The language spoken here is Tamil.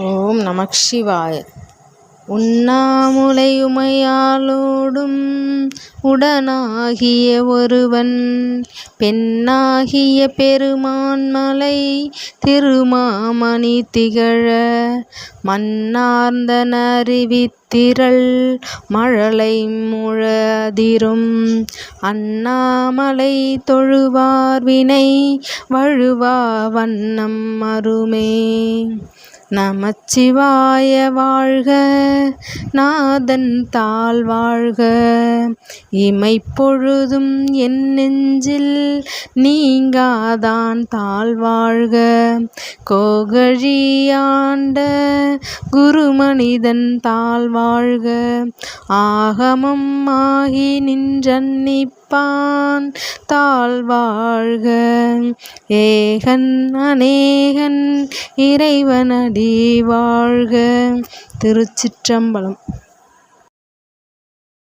ஓம் நமக் சிவாய. உண்ணாமுலையுமையாளோடும் உடனாகிய ஒருவன் பெண்ணாகிய பெருமான்மலை திருமாமணி திகழ மன்னார்ந்தன திரள் மழலை முழதிரும். அண்ணாமலை தொழுவார் வினை வழுவா வண்ணம் அருமே நமச்சிவாய வாழ்க நாதன் தாள் வாழ்க. இமைப்பொழுதும் என் நெஞ்சில் நீங்காதான் தாழ் வாழ்க. கோகழியாண்ட குருமனிதன் தாழ் வாழ்க. ஆகமம் ஆகி நின்றன்னிப்பான் தாழ் வாழ்க. ஏகன் அநேகன் இறைவனடி வாழ்க. திருச்சிற்றம்பலம்.